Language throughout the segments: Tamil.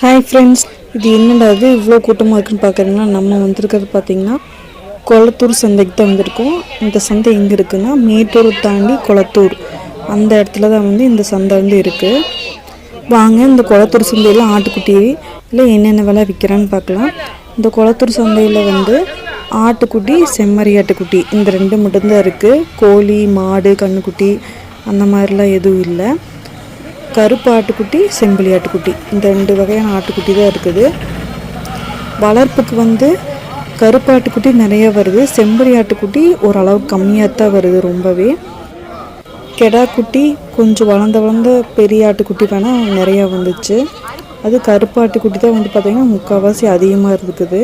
ஹாய் ஃப்ரெண்ட்ஸ் இது என்னடா இது? இவ்வளோ கூட்டமாக இருக்குன்னு பார்க்குறீங்கன்னா நம்ம வந்திருக்கிறது பார்த்தீங்கன்னா கொளத்தூர் சந்தைக்கு தான் வந்திருக்கோம். இந்த சந்தை எங்கே இருக்குன்னா மேட்டூர் தாண்டி கொளத்தூர். அந்த இடத்துல தான் வந்து இந்த சந்தை வந்து இருக்குது வாங்க இந்த கொளத்தூர் சந்தையில் ஆட்டுக்குட்டி இல்லை என்னென்ன விலை விற்கிறான்னு பார்க்கலாம் இந்த கொளத்தூர் சந்தையில் வந்து ஆட்டுக்குட்டி செம்மறி ஆட்டுக்குட்டி இந்த ரெண்டு மட்டும்தான் இருக்குது கோழி மாடு கண்ணுக்குட்டி அந்த மாதிரிலாம் எதுவும் இல்லை. கருப்பு ஆட்டுக்குட்டி செம்பிளி ஆட்டுக்குட்டி இந்த ரெண்டு வகையான ஆட்டுக்குட்டி தான் இருக்குது. வளர்ப்புக்கு வந்து கருப்பாட்டுக்குட்டி நிறைய வருது. செம்பரி ஆட்டுக்குட்டி ஓரளவுக்கு கம்மியாக தான் வருது ரொம்பவே. கெடா குட்டி கொஞ்சம் வளர்ந்த வளர்ந்த பெரிய ஆட்டுக்குட்டி வேணால் நிறையா வந்துச்சு. அது கருப்பாட்டுக்குட்டி தான் வந்து பார்த்திங்கன்னா முக்கால்வாசி அதிகமாக இருக்குது.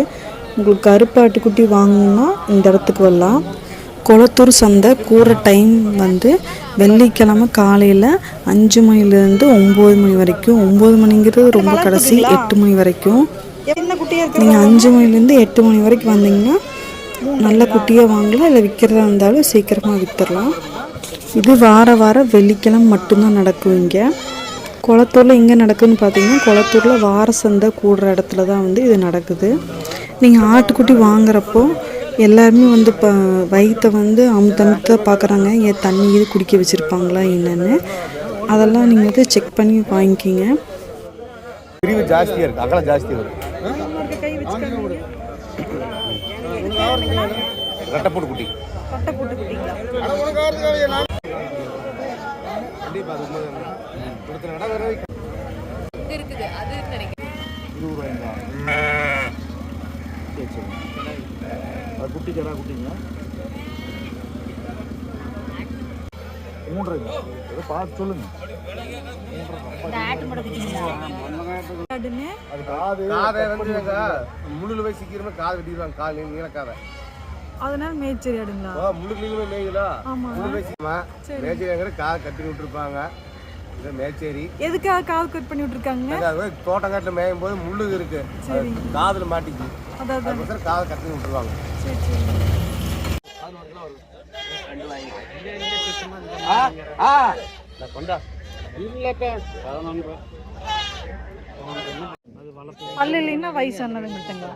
உங்களுக்கு கருப்பாட்டுக்குட்டி வாங்கணுன்னா இந்த இடத்துக்கு வரலாம். கொளத்தூர் சந்தை கூற டைம் வந்து வெள்ளிக்கிழமை காலையில் அஞ்சு மணிலேருந்து ஒம்பது மணி வரைக்கும். ஒம்பது மணிங்கிறது ரொம்ப கடைசி எட்டு மணி வரைக்கும். நீங்கள் அஞ்சு மணிலேருந்து எட்டு மணி வரைக்கும் வந்தீங்கன்னா நல்ல குட்டியாக வாங்கலாம். இல்லை விற்கிறதா இருந்தாலும் சீக்கிரமாக விற்றுடலாம் இது வார வாரம் வெள்ளிக்கிழமை மட்டும்தான் நடக்கும் இங்கே. குளத்தூரில் எங்கே நடக்குதுன்னு பார்த்தீங்கன்னா குளத்தூரில் வார சந்தை கூடுற இடத்துல தான் வந்து இது நடக்குது. நீங்கள் ஆட்டுக்குட்டி வாங்குறப்போ எல்லாருமே வந்து இப்போ வயிற்றை வந்து அமுத்த அமுத்த பார்க்குறாங்க ஏன் தண்ணி இது குடிக்க வச்சுருப்பாங்களா என்னென்னு. அதெல்லாம் நீங்கள் வந்து செக் பண்ணி வாங்கிக்கிங்க. பிரிவு ஜாஸ்தியாக இருக்குது அகலம் ஜாஸ்தி வரும் ரெட்டைப்பூடு குட்டி இருக்குது அது நினைக்கிறேன் குட்டி கடா குட்டிங்க மூன்றரை ஏதோ பார்த்து சொல்லுங்க. அது காது. காதை வந்து முள்ளுல போய் சிக்கிறமே காது வெட்டிடுவாங்க கால் நீ நீல காதை. அதனால மேய்ச்சரி ஆடுங்களா? போய் மேய்களா முள்ளு போய் சிக்கமா மேய்ச்சேரிங்கிற காதை கட்டி விட்டுருப்பாங்க. இது மேய்ச்சேரி எதுக்காக கால் கட் பண்ணி விட்டுருக்காங்க? தோட்டங்காட்டில் மேயும் போது முள்ளு இருக்கு காதுல மாட்டிக்கு அதுக்கோசரம் காதை கட்டி விட்டுருவாங்க. பல்லு இல்லைன்னா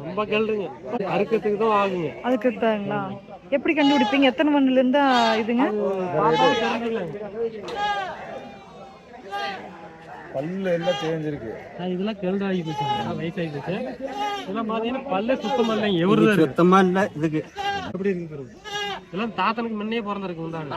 ரொம்ப கேளுங்க. அறுக்கிறதுக்கு தான் ஆகுங்க. அதுக்கு தாங்களா எப்படி கண்டுபிடிப்பீங்க? எத்தனை மணில இருந்தா இதுங்க பல்லு எல்லாம் தேஞ்சிருக்கு. இதெல்லாம் ஆகி போச்சு. வயசாகி போச்சு. இதெல்லாம் பார்த்தீங்கன்னா பல்லே சுத்தமா இல்லைங்க. எவரு தான் இருக்கு? சுத்தமா இல்லை இதுக்கு. எப்படி இருக்கு பாருங்க. இதெல்லாம் தாத்தனுக்கு முன்னே பிறந்திருக்கு உண்டாங்க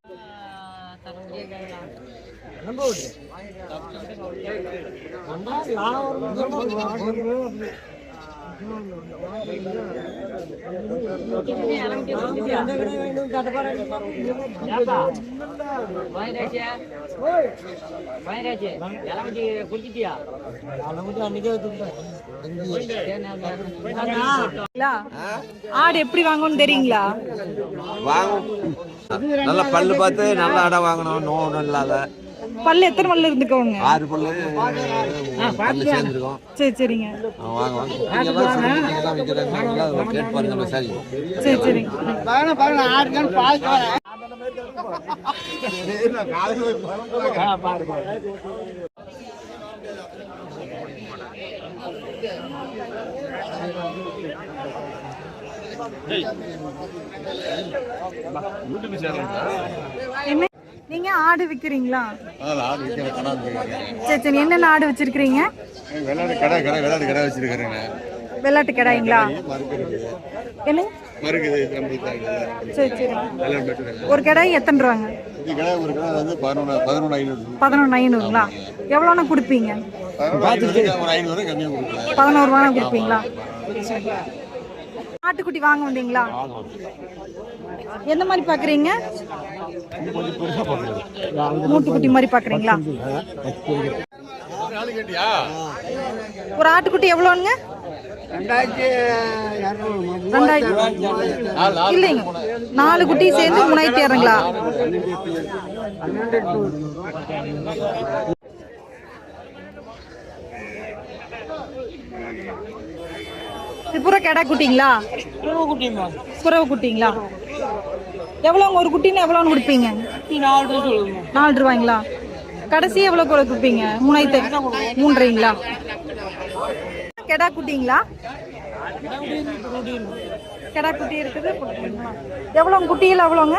ஆடு எப்படி வாங்கணும்னு தெரியுங்களா? வாங்கும் நல்ல பல்லு பார்த்து நல்ல இடம் வாங்கணும் நோவு இல்லாத. பல்லு எத்தனை பல்லு இருந்துக்கோங்க? ஆறு பல்லு பல்லு சேர்ந்துருக்கும். சரி சரிங்க. வாங்க வாங்க. கேட்டு பாருங்க சரி சரி. சரிங்க. என்ன நீங்க ஆடு விக்கிறீங்களா? சரி சரி என்னென்ன ஆடு வச்சிருக்கிறீங்க? விளையாட்டு கடை கடை விளையாட்டு கடை கடாய்ங்களா மருக்கு இருக்கு. என்ன சரி சரி. ஒரு கடாய் எத்தனை ரூபாங்க கடை கடை பதினொன்று பதினொன்று ஐநூறு. பதினொன்று ஐநூறுங்களா? எவ்வளோண்ணா கொடுப்பீங்க? பதினோரு ரூபா கொடுப்பீங்களா? ஆட்டுக்குட்டி வாங்க வந்தீங்களா? எந்த மாதிரி பாக்குறீங்க மூட்டுக்குட்டி மாதிரி பாக்குறீங்களா ஒரு ஆட்டுக்குட்டி எவ்வளோங்க? ரெண்டாயிரத்தி இல்லைங்க. நாலு குட்டி சேர்ந்து மூணாயிரத்தி இரங்களா இது பூரா கெடா குட்டிங்களா? குறவை குட்டிங்களா? எவ்வளோங்க ஒரு குட்டின்னு எவ்வளோன்னு கொடுப்பீங்க? நாலு ரூபாய்ங்களா? கடைசி எவ்வளோ கூட கொடுப்பீங்க? மூணாயிரத்து மூன்றீங்களா? கெடா குட்டிங்களா? கெடா குட்டி இருக்குது எவ்வளோங்க குட்டியில் எவ்வளோங்க?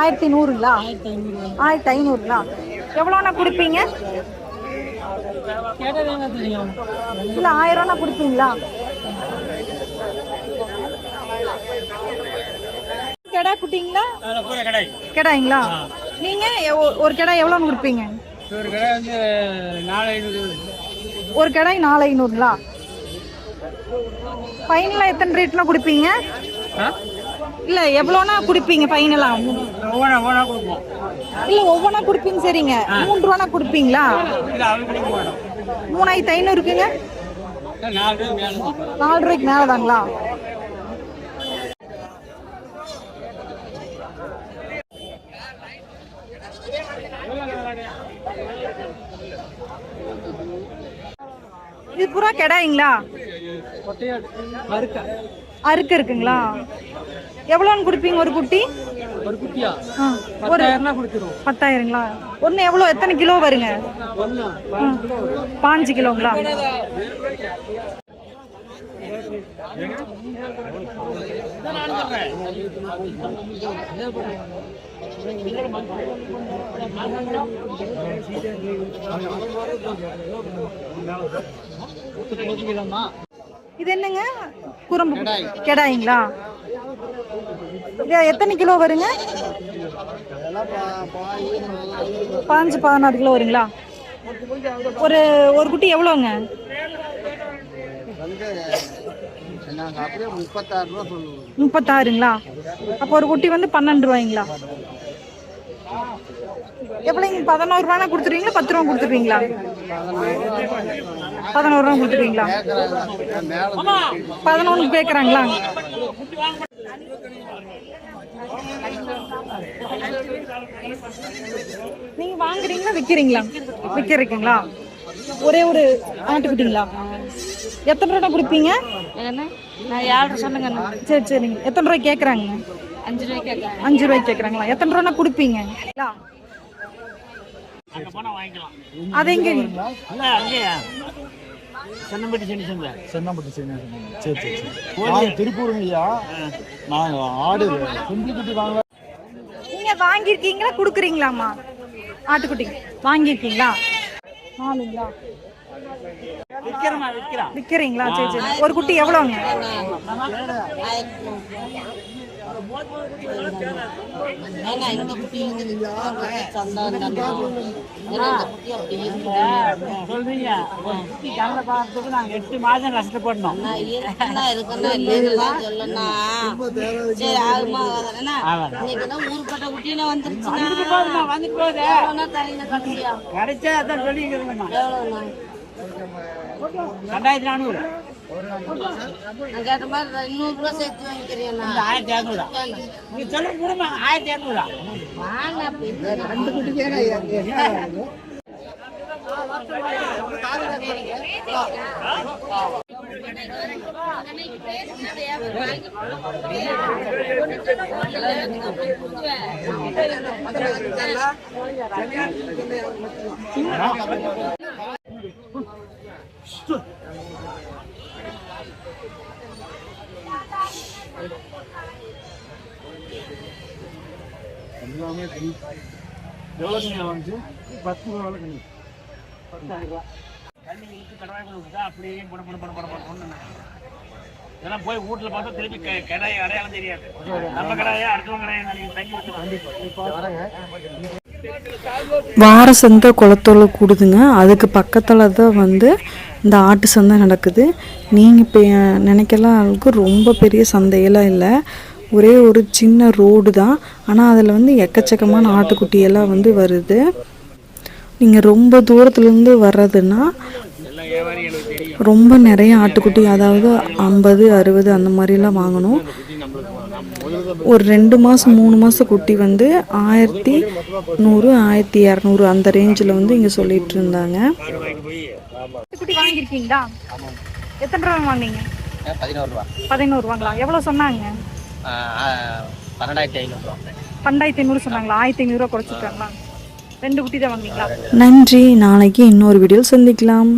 ஆயிரத்தி நூறுங்களா? ஆயிரத்தி ஐநூறுங்களா? எவ்வளோண்ணா கொடுப்பீங்க? இல்ல ஆயிரம் ரூபா கொடுப்பீங்களா? கெடா குட்டிங்களா? கெடாங்களா? நீங்க எவ்- ஒரு கெடா எவ்வளோன்னு கொடுப்பீங்க? ஒரு கடை வந்து நாலு ஐநூறு. ஒரு கெடாய் நாலு ஐநூறுங்களா? ஃபைனலாக எத்தனை ரேட்லாம் கொடுப்பீங்க? இல்ல எவ்வளோனா கொடுப்பீங்க ஃபைனலாக இல்ல ஒவ்வொன்றா கொடுப்பீங்க சரிங்க. மூணு ரூபானா கொடுப்பீங்களா? மூணாயிரத்தி ஐநூறு இருக்குங்க? நாலு பேர் மேலே நாலு இது பூரா கெடாய்ங்களா? அறுக்க. இருக்குங்களா? எவ்வளோன்னு கொடுப்பீங்க ஒரு குட்டி? ஒரு குட்டியா? ஒரு பத்தாயிரங்களா? ஒன்று எவ்வளோ எத்தனை கிலோ வருங்க? பாஞ்சு கிலோங்களா? இது என்னங்க? குறும்பு கெடாய்ங்களா? எத்தனை கிலோ வருங்க? பாஞ்சு பதினாறு கிலோ வருங்களா? ஒரு ஒரு குட்டி எவ்வளோங்க? முப்பத்தாறுங்களா? அப்போ ஒரு குட்டி வந்து பன்னெண்டு ரூபாய்ங்களா? எவ்வளோங்க பதினோரு ரூபானா கொடுத்துருவீங்களா பத்து ரூபா கொடுத்துருவீங்களா? பதினோரு ரூபா கொடுத்துருவீங்களா? பதினொன்று கேட்குறாங்களா நீங்க வாங்குறீங்களா விற்கிறீங்களா விற்கிறீங்களா ஒரே ஒரு ஆட்டுக்குட்டிங்களா எத்தனை ரூபா கொடுப்பீங்க? சரி சரிங்க. எத்தனை ரூபாய் கேட்குறாங்க அஞ்சு ரூபாய்க்கு அஞ்சு ரூபாய்க்கு கேட்குறாங்களா? எத்தனை ரூபா கொடுப்பீங்க? அது எங்க? சென்னம்பட்டி சந்தை சென்னம்பட்டி சரி சரி சரி. நாங்கள் திருப்பூருங்க ஐயா. நாங்கள் ஆடு செம்பி குட்டி வாங்க. நீங்க வாங்கியிருக்கீங்களா கொடுக்குறீங்களாம்மா? ஆட்டுக்குட்டி. வாங்கியிருக்கீங்களா? நாலுங்களா விற்கிறீங்களா சரி சரி. ஒரு குட்டி எவ்வளோங்க? சொல்றீங்க. குட்டி பார்த்துக்கு எட்டு மாதம் கஷ்டப்படணும். கடைசியா கிடைச்சா அதான் எவ்வளோண்ணா ரெண்டாயிரத்தி நானூறு. நான் கேட்ட மாதிரி இன்னொரு ரூபா சேர்த்து ஆயிரத்தி எல்லாமே கம்மி எவ்வளோ கம்மியா வந்துச்சு பத்து ரூபா கம்மி இதெல்லாம் போய் வீட்டுல பார்த்தா திருப்பி கடாய் அடையாளம் தெரியாது. நம்ம கடாயா அடுத்தவங்க கடாயா தங்கி வச்சுருவாங்க வார சந்தை குளத்தூர்ல கூடுதுங்க. அதுக்கு பக்கத்தில் தான் வந்து இந்த ஆட்டு சந்தை நடக்குது. நீங்கள் இப்போ நினைக்கலாம் அளவுக்கு ரொம்ப பெரிய சந்தையெல்லாம் இல்லை. ஒரே ஒரு சின்ன ரோடு தான். ஆனால் அதில் வந்து எக்கச்சக்கமான ஆட்டுக்குட்டியெல்லாம் வந்து வருது. நீங்கள் ரொம்ப தூரத்துலேருந்து வர்றதுன்னா ரொம்ப நிறைய ஆட்டுக்குட்டி அதாவது ஐம்பது அறுபது அந்த மாதிரிலாம் வாங்கணும். ஒரு ரெண்டு மாதம் மூணு மாதம் குட்டி வந்து ஆயிரத்தி நூறு ஆயிரத்தி இரநூறு அந்த ரேஞ்சில் வந்து இங்கே சொல்லிட்டு இருந்தாங்க. குட்டி வாங்கியிருக்கீங்களா? எத்தனை ரூபா வாங்குனீங்க? பதினோரு ரூபா. பதினோரு ரூபாங்களா? எவ்வளோ சொன்னாங்க? பன்னெண்டாயிரத்தி ஐநூறுரூவா பன்னெண்டாயிரத்தி ஐநூறு சொன்னாங்களா? ஆயிரத்தி ஐநூறுரூவா குறைச்சிருக்காங்களா? ரெண்டு குட்டி தான் வாங்குனீங்களா நன்றி. நாளைக்கு இன்னொரு வீடியோவில் சந்திக்கலாம்.